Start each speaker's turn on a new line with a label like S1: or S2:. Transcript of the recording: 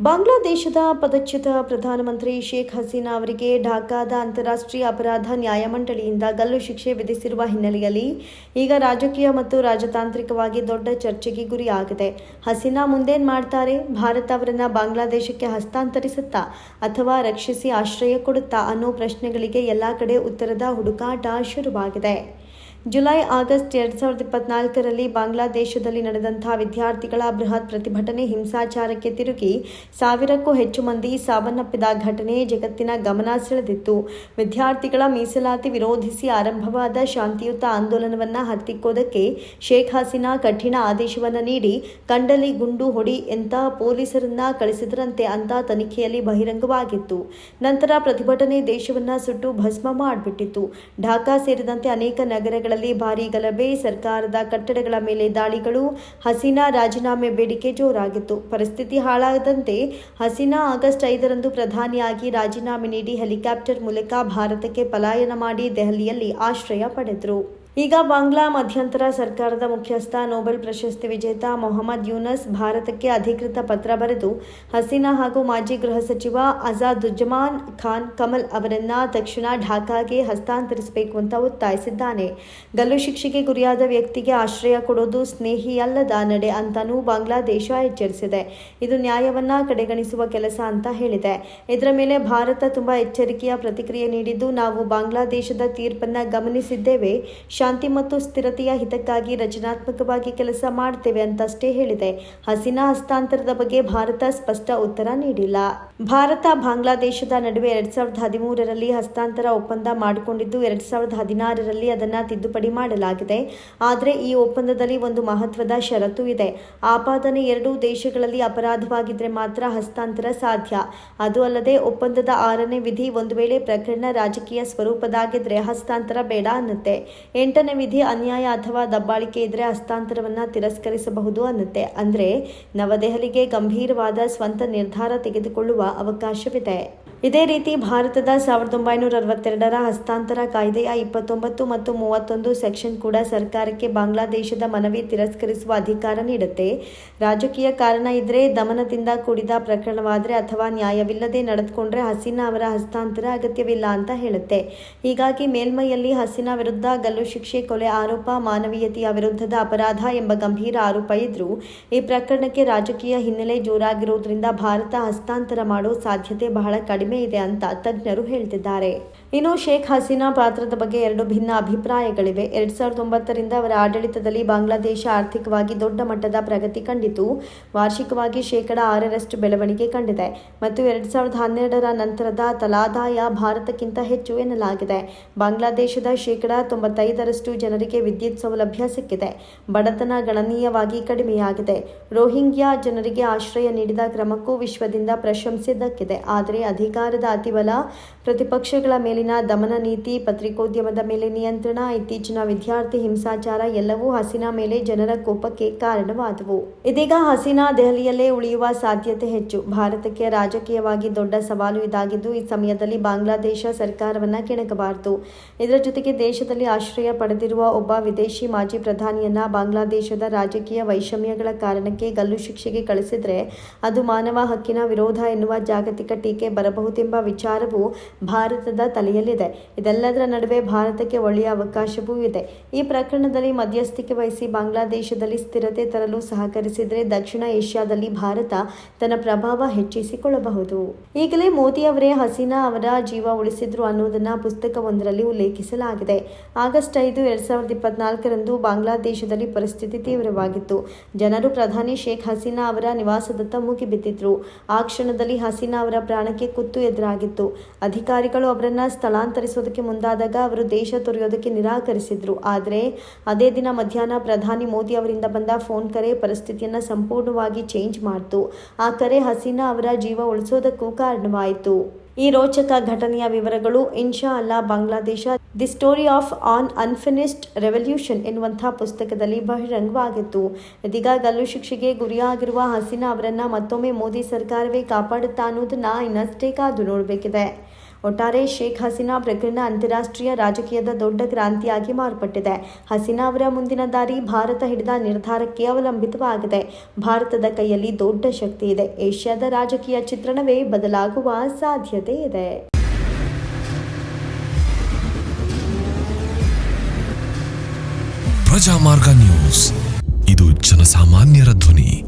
S1: ಬಾಂಗ್ಲಾದೇಶದ ಪದಚ್ಯುತ ಪ್ರಧಾನಮಂತ್ರಿ ಶೇಖ್ ಹಸೀನಾ ಅವರಿಗೆ ಢಾಕಾದ ಅಂತಾರಾಷ್ಟ್ರೀಯ ಅಪರಾಧ ನ್ಯಾಯಮಂಡಳಿಯಿಂದ ಗಲ್ಲು ಶಿಕ್ಷೆ ವಿಧಿಸಿರುವ ಹಿನ್ನೆಲೆಯಲ್ಲಿ ಈಗ ರಾಜಕೀಯ ಮತ್ತು ರಾಜತಾಂತ್ರಿಕವಾಗಿ ದೊಡ್ಡ ಚರ್ಚೆಗೆ ಗುರಿಯಾಗಿದೆ. ಹಸೀನಾ ಮುಂದೇನು ಮಾಡ್ತಾರೆ? ಭಾರತ ಅವರನ್ನು ಬಾಂಗ್ಲಾದೇಶಕ್ಕೆ ಹಸ್ತಾಂತರಿಸುತ್ತಾ ಅಥವಾ ರಕ್ಷಿಸಿ ಆಶ್ರಯ ಕೊಡುತ್ತಾ ಅನ್ನೋ ಪ್ರಶ್ನೆಗಳಿಗೆ ಎಲ್ಲಾ ಕಡೆ ಉತ್ತರದ ಹುಡುಕಾಟ ಶುರುವಾಗಿದೆ. ಜುಲೈ ಆಗಸ್ಟ್ ಎರಡ್ ಸಾವಿರದ ಇಪ್ಪತ್ನಾಲ್ಕರಲ್ಲಿ ಬಾಂಗ್ಲಾದೇಶದಲ್ಲಿ ನಡೆದಂತಹ ವಿದ್ಯಾರ್ಥಿಗಳ ಬೃಹತ್ ಪ್ರತಿಭಟನೆ ಹಿಂಸಾಚಾರಕ್ಕೆ ತಿರುಗಿ ಸಾವಿರಕ್ಕೂ ಹೆಚ್ಚು ಮಂದಿ ಸಾವನ್ನಪ್ಪಿದ ಘಟನೆ ಜಗತ್ತಿನ ಗಮನ ಸೆಳೆದಿತ್ತು. ವಿದ್ಯಾರ್ಥಿಗಳ ಮೀಸಲಾತಿ ವಿರೋಧಿಸಿ ಆರಂಭವಾದ ಶಾಂತಿಯುತ ಆಂದೋಲನವನ್ನ ಹತ್ತಿಕ್ಕೋದಕ್ಕೆ ಶೇಖ್ ಹಸೀನಾ ಕಠಿಣ ಆದೇಶವನ್ನ ನೀಡಿ, ಕಂಡಲಿ ಗುಂಡು ಹೊಡಿ ಎಂತ ಪೊಲೀಸರನ್ನ ಕಳಿಸಿದರಂತೆ ಅಂತ ತನಿಖೆಯಲ್ಲಿ ಬಹಿರಂಗವಾಗಿತ್ತು. ನಂತರ ಪ್ರತಿಭಟನೆ ದೇಶವನ್ನ ಸುಟ್ಟು ಭಸ್ಮ ಮಾಡಿಬಿಟ್ಟಿತ್ತು. ಢಾಕಾ ಸೇರಿದಂತೆ ಅನೇಕ ನಗರಗಳಲ್ಲಿ ಭಾರೀ ಗಲಭೆ, ಸರ್ಕಾರದ ಕಟ್ಟಡಗಳ ಮೇಲೆ ದಾಳಿಗಳು, ಹಸೀನಾ ರಾಜೀನಾಮೆ ಬೇಡಿಕೆ ಜೋರಾಗಿತ್ತು. ಪರಿಸ್ಥಿತಿ ಹಾಳಾದಂತೆ ಹಸೀನಾ ಆಗಸ್ಟ್ ಐದರಂದು ಪ್ರಧಾನಿಯಾಗಿ ರಾಜೀನಾಮೆ ನೀಡಿ ಹೆಲಿಕಾಪ್ಟರ್ ಮೂಲಕ ಭಾರತಕ್ಕೆ ಪಲಾಯನ ಮಾಡಿ ದೆಹಲಿಯಲ್ಲಿ ಆಶ್ರಯ ಪಡೆದರು. ಈಗ ಬಾಂಗ್ಲಾ ಮಧ್ಯಂತರ ಸರ್ಕಾರದ ಮುಖ್ಯಸ್ಥ ನೊಬೆಲ್ ಪ್ರಶಸ್ತಿ ವಿಜೇತ ಮೊಹಮ್ಮದ್ ಯೂನಸ್ ಭಾರತಕ್ಕೆ ಅಧಿಕೃತ ಪತ್ರ ಬರೆದು, ಹಸೀನಾ ಹಾಗೂ ಮಾಜಿ ಗೃಹ ಸಚಿವ ಅಜಾದುಜ್ಜಮಾನ್ ಖಾನ್ ಕಮಲ್ ಅವರನ್ನ ತಕ್ಷಣ ಢಾಕಾಗೆ ಹಸ್ತಾಂತರಿಸಬೇಕು ಅಂತ ಒತ್ತಾಯಿಸಿದ್ದಾನೆ. ಗಲ್ಲು ಶಿಕ್ಷೆಗೆ ಗುರಿಯಾದ ವ್ಯಕ್ತಿಗೆ ಆಶ್ರಯ ಕೊಡೋದು ಸ್ನೇಹಿಯಲ್ಲದ ನಡೆ ಅಂತಾನೂ ಬಾಂಗ್ಲಾದೇಶ ಎಚ್ಚರಿಸಿದೆ. ಇದು ನ್ಯಾಯವನ್ನ ಕಡೆಗಣಿಸುವ ಕೆಲಸ ಅಂತ ಹೇಳಿದೆ. ಇದರ ಮೇಲೆ ಭಾರತ ತುಂಬಾ ಎಚ್ಚರಿಕೆಯ ಪ್ರತಿಕ್ರಿಯೆ ನೀಡಿದ್ದು, ನಾವು ಬಾಂಗ್ಲಾದೇಶದ ತೀರ್ಪನ್ನ ಗಮನಿಸಿದ್ದೇವೆ. ಶಾಂತಿ ಮತ್ತು ಸ್ಥಿರತೆಯ ಹಿತಕ್ಕಾಗಿ ರಚನಾತ್ಮಕವಾಗಿ ಕೆಲಸ ಮಾಡುತ್ತೇವೆ ಅಂತಷ್ಟೇ ಹೇಳಿದೆ. ಹಸಿನಾ ಹಸ್ತಾಂತರದ ಬಗ್ಗೆ ಭಾರತ ಸ್ಪಷ್ಟ ಉತ್ತರ ನೀಡಿಲ್ಲ. ಭಾರತ ಬಾಂಗ್ಲಾದೇಶದ ನಡುವೆ ಎರಡ್ ಸಾವಿರದ ಹದಿಮೂರರಲ್ಲಿ ಹಸ್ತಾಂತರ ಒಪ್ಪಂದ ಮಾಡಿಕೊಂಡಿದ್ದು, ಎರಡ್ ಸಾವಿರದ ಹದಿನಾರರಲ್ಲಿ ಅದನ್ನ ತಿದ್ದುಪಡಿ ಮಾಡಲಾಗಿದೆ. ಆದರೆ ಈ ಒಪ್ಪಂದದಲ್ಲಿ ಒಂದು ಮಹತ್ವದ ಷರತ್ತು ಇದೆ. ಆಪಾದನೆ ಎರಡೂ ದೇಶಗಳಲ್ಲಿ ಅಪರಾಧವಾಗಿದ್ರೆ ಮಾತ್ರ ಹಸ್ತಾಂತರ ಸಾಧ್ಯ. ಅದು ಅಲ್ಲದೆ ಒಪ್ಪಂದದ ಆರನೇ ವಿಧಿ ಒಂದು ವೇಳೆ ಪ್ರಕರಣ ರಾಜಕೀಯ ಸ್ವರೂಪದಾಗಿದ್ರೆ ಹಸ್ತಾಂತರ ಬೇಡ ಅನ್ನುತ್ತೆ. ಎಂಟನೇ ವಿಧಿ ಅನ್ಯಾಯ ಅಥವಾ ದಬ್ಬಾಳಿಕೆ ಇದ್ರೆ ಹಸ್ತಾಂತರವನ್ನ ತಿರಸ್ಕರಿಸಬಹುದು ಅನ್ನುತ್ತೆ. ಅಂದ್ರೆ ನವದೆಹಲಿಗೆ ಗಂಭೀರವಾದ ಸ್ವಂತ ನಿರ್ಧಾರ ತೆಗೆದುಕೊಳ್ಳುವ ಅವಕಾಶವಿದೆ. ಇದೇ ರೀತಿ ಭಾರತದ ಸಾವಿರದ ಒಂಬೈನೂರ ಅರವತ್ತೆರಡರ ಹಸ್ತಾಂತರ ಕಾಯ್ದೆಯ ಇಪ್ಪತ್ತೊಂಬತ್ತು ಮತ್ತು ಮೂವತ್ತೊಂದು ಸೆಕ್ಷನ್ ಕೂಡ ಸರ್ಕಾರಕ್ಕೆ ಬಾಂಗ್ಲಾದೇಶದ ಮನವಿ ತಿರಸ್ಕರಿಸುವ ಅಧಿಕಾರ ನೀಡುತ್ತೆ. ರಾಜಕೀಯ ಕಾರಣ ಇದ್ರೆ ದಮನದಿಂದ ಕೂಡಿದ ಪ್ರಕರಣವಾದರೆ ಅಥವಾ ನ್ಯಾಯವಿಲ್ಲದೆ ನಡೆದುಕೊಂಡ್ರೆ ಹಸೀನಾ ಅವರ ಹಸ್ತಾಂತರ ಅಗತ್ಯವಿಲ್ಲ ಅಂತ ಹೇಳುತ್ತೆ. ಹೀಗಾಗಿ ಮೇಲ್ಮೈಯಲ್ಲಿ ಹಸೀನಾ ವಿರುದ್ಧ ಗಲ್ಲು ಶಿಕ್ಷೆ ಕೊಲೆ ಆರೋಪ ಮಾನವೀಯತೆಯ ವಿರುದ್ಧದ ಅಪರಾಧ ಎಂಬ ಗಂಭೀರ ಆರೋಪ ಇದ್ರು ಈ ಪ್ರಕರಣಕ್ಕೆ ರಾಜಕೀಯ ಹಿನ್ನೆಲೆ ಜೋರಾಗಿರುವುದರಿಂದ ಭಾರತ ಹಸ್ತಾಂತರ ಮಾಡೋ ಸಾಧ್ಯತೆ ಬಹಳ ಕಡಿಮೆ ಇದೆ ಅಂತ ತಜ್ಞರು ಹೇಳ್ತಿದ್ದಾರೆ. ಇನ್ನು ಶೇಖ್ ಹಸೀನಾ ಪಾತ್ರದ ಬಗ್ಗೆ ಎರಡು ಭಿನ್ನ ಅಭಿಪ್ರಾಯಗಳಿವೆ. ಎರಡ್ ಸಾವಿರದ ಒಂಬತ್ತರಿಂದ ಅವರ ಆಡಳಿತದಲ್ಲಿ ಬಾಂಗ್ಲಾದೇಶ ಆರ್ಥಿಕವಾಗಿ ದೊಡ್ಡ ಮಟ್ಟದ ಪ್ರಗತಿ ಕಂಡಿತು. ವಾರ್ಷಿಕವಾಗಿ ಶೇಕಡ ಆರರಷ್ಟು ಬೆಳವಣಿಗೆ ಕಂಡಿದೆ. ಮತ್ತು ಎರಡ್ ಸಾವಿರದ ಹನ್ನೆರಡರ ನಂತರದ ತಲಾದಾಯ ಭಾರತಕ್ಕಿಂತ ಹೆಚ್ಚು ಎನ್ನಲಾಗಿದೆ. ಬಾಂಗ್ಲಾದೇಶದ ಶೇಕಡ ತೊಂಬತ್ತೈದರಷ್ಟು ಜನರಿಗೆ ವಿದ್ಯುತ್ ಸೌಲಭ್ಯ ಸಿಕ್ಕಿದೆ. ಬಡತನ ಗಣನೀಯವಾಗಿ ಕಡಿಮೆಯಾಗಿದೆ. ರೋಹಿಂಗ್ಯಾ ಜನರಿಗೆ ಆಶ್ರಯ ನೀಡಿದ ಕ್ರಮಕ್ಕೂ ವಿಶ್ವದಿಂದ ಪ್ರಶಂಸೆ ದಕ್ಕಿದೆ. ಆದರೆ ಅಧಿಕಾರದ ಅತಿಬಲ ಪ್ರತಿಪಕ್ಷಗಳ ಮೇಲಿನ ದಮನ ನೀತಿ ಪತ್ರಿಕೋದ್ಯಮದ ಮೇಲೆ ನಿಯಂತ್ರಣ, ಇತ್ತೀಚಿನ ವಿದ್ಯಾರ್ಥಿ ಹಿಂಸಾಚಾರ ಎಲ್ಲವೂ ಹಸೀನಾ ಮೇಲೆ ಜನರ ಕೋಪಕ್ಕೆ ಕಾರಣವಾದವು. ಇದೀಗ ಹಸೀನಾ ದೆಹಲಿಯಲ್ಲೇ ಉಳಿಯುವ ಸಾಧ್ಯತೆ ಹೆಚ್ಚು. ಭಾರತಕ್ಕೆ ರಾಜಕೀಯವಾಗಿ ದೊಡ್ಡ ಸವಾಲು ಇದಾಗಿದ್ದು, ಈ ಸಮಯದಲ್ಲಿ ಬಾಂಗ್ಲಾದೇಶ ಸರ್ಕಾರವನ್ನ ಕೆಣಕಬಾರದು. ಇದರ ಜೊತೆಗೆ ದೇಶದಲ್ಲಿ ಆಶ್ರಯ ಪಡೆದಿರುವ ಒಬ್ಬ ವಿದೇಶಿ ಮಾಜಿ ಪ್ರಧಾನಿಯನ್ನ ಬಾಂಗ್ಲಾದೇಶದ ರಾಜಕೀಯ ವೈಷಮ್ಯಗಳ ಕಾರಣಕ್ಕೆ ಗಲ್ಲು ಶಿಕ್ಷೆಗೆ ಕಳಿಸಿದ್ರೆ ಅದು ಮಾನವ ಹಕ್ಕಿನ ವಿರೋಧ ಎನ್ನುವ ಜಾಗತಿಕ ಟೀಕೆ ಬರಬಹುದೆಂಬ ವಿಚಾರವು ಭಾರತದ ತಲೆಯಲ್ಲಿದೆ ಇದೆಲ್ಲದರ ನಡುವೆ ಭಾರತಕ್ಕೆ ಒಳ್ಳೆಯ ಅವಕಾಶವೂ ಇದೆ. ಈ ಪ್ರಕರಣದಲ್ಲಿ ಮಧ್ಯಸ್ಥಿಕೆ ವಹಿಸಿ ಬಾಂಗ್ಲಾದೇಶದಲ್ಲಿ ಸ್ಥಿರತೆ ತರಲು ಸಹಕರಿಸಿದರೆ ದಕ್ಷಿಣ ಏಷ್ಯಾದಲ್ಲಿ ಭಾರತ ತನ್ನ ಪ್ರಭಾವ ಹೆಚ್ಚಿಸಿಕೊಳ್ಳಬಹುದು. ಈಗಲೇ ಮೋದಿ ಅವರೇ ಹಸೀನಾ ಅವರ ಜೀವ ಉಳಿಸಿದ್ರು ಅನ್ನೋದನ್ನ ಪುಸ್ತಕವೊಂದರಲ್ಲಿ ಉಲ್ಲೇಖಿಸಲಾಗಿದೆ. ಆಗಸ್ಟ್ ಐದು, ಎರಡ್ ಸಾವಿರದ ಇಪ್ಪತ್ನಾಲ್ಕರಂದು ಬಾಂಗ್ಲಾದೇಶದಲ್ಲಿ ಪರಿಸ್ಥಿತಿ ತೀವ್ರವಾಗಿತ್ತು. ಜನರು ಪ್ರಧಾನಿ ಶೇಖ್ ಹಸೀನಾ ಅವರ ನಿವಾಸದತ್ತ ಮುಗಿಬಿದ್ದಿದ್ರು. ಆ ಕ್ಷಣದಲ್ಲಿ ಹಸೀನಾ ಅವರ ಪ್ರಾಣಕ್ಕೆ ಕುತ್ತು ಎದುರಾಗಿತ್ತು. ಅಧಿಕಾರಿಗಳು ಅವರನ್ನ ಸ್ಥಳಾಂತರಿಸೋದಕ್ಕೆ ಮುಂದಾದಾಗ ಅವರು ದೇಶ ತೊರೆಯೋದಕ್ಕೆ ನಿರಾಕರಿಸಿದ್ರು. ಆದರೆ ಅದೇ ದಿನ ಮಧ್ಯಾಹ್ನ ಪ್ರಧಾನಿ ಮೋದಿ ಅವರಿಂದ ಬಂದ ಫೋನ್ ಕರೆ ಪರಿಸ್ಥಿತಿಯನ್ನ ಸಂಪೂರ್ಣವಾಗಿ ಚೇಂಜ್ ಮಾಡ್ತು. ಆ ಕರೆ ಹಸೀನಾ ಅವರ ಜೀವ ಉಳಿಸೋದಕ್ಕೂ ಕಾರಣವಾಯಿತು. ಈ ರೋಚಕ ಘಟನೆಯ ವಿವರಗಳು ಇನ್ಶಾ ಅಲ್ಲಾ Bangladesh. The story of an unfinished revolution ಎನ್ನುವಂತಹ ಪುಸ್ತಕದಲ್ಲಿ ಬಹಿರಂಗವಾಗಿತ್ತು. ಇದೀಗ ಗಲ್ಲು ಶಿಕ್ಷೆಗೆ ಗುರಿಯಾಗಿರುವ ಹಸೀನಾ ಅವರನ್ನ ಮತ್ತೊಮ್ಮೆ ಮೋದಿ ಸರ್ಕಾರವೇ ಕಾಪಾಡುತ್ತಾ ಅನ್ನೋದನ್ನ ಇನ್ನಷ್ಟೇ ಕಾದು ನೋಡಬೇಕಿದೆ. ಒಟ್ಟಾರೆ ಶೇಖ್ ಹಸೀನಾ ಪ್ರಕರಣ ಅಂತಾರಾಷ್ಟ್ರೀಯ ರಾಜಕೀಯದ ದೊಡ್ಡ ಕ್ರಾಂತಿಯಾಗಿ ಮಾರ್ಪಟ್ಟಿದೆ. ಹಸೀನಾ ಅವರ ಮುಂದಿನ ದಾರಿ ಭಾರತ ಹಿಡಿದ ನಿರ್ಧಾರಕ್ಕೆ ಅವಲಂಬಿತವಾಗಿದೆ. ಭಾರತದ ಕೈಯಲ್ಲಿ ದೊಡ್ಡ ಶಕ್ತಿ ಇದೆ. ಏಷ್ಯಾದ ರಾಜಕೀಯ ಚಿತ್ರಣವೇ ಬದಲಾಗುವ ಸಾಧ್ಯತೆ ಇದೆ.
S2: ಪ್ರಜಾಮಾರ್ಗ ನ್ಯೂಸ್. ಇದು ಜನಸಾಮಾನ್ಯರ ಧ್ವನಿ.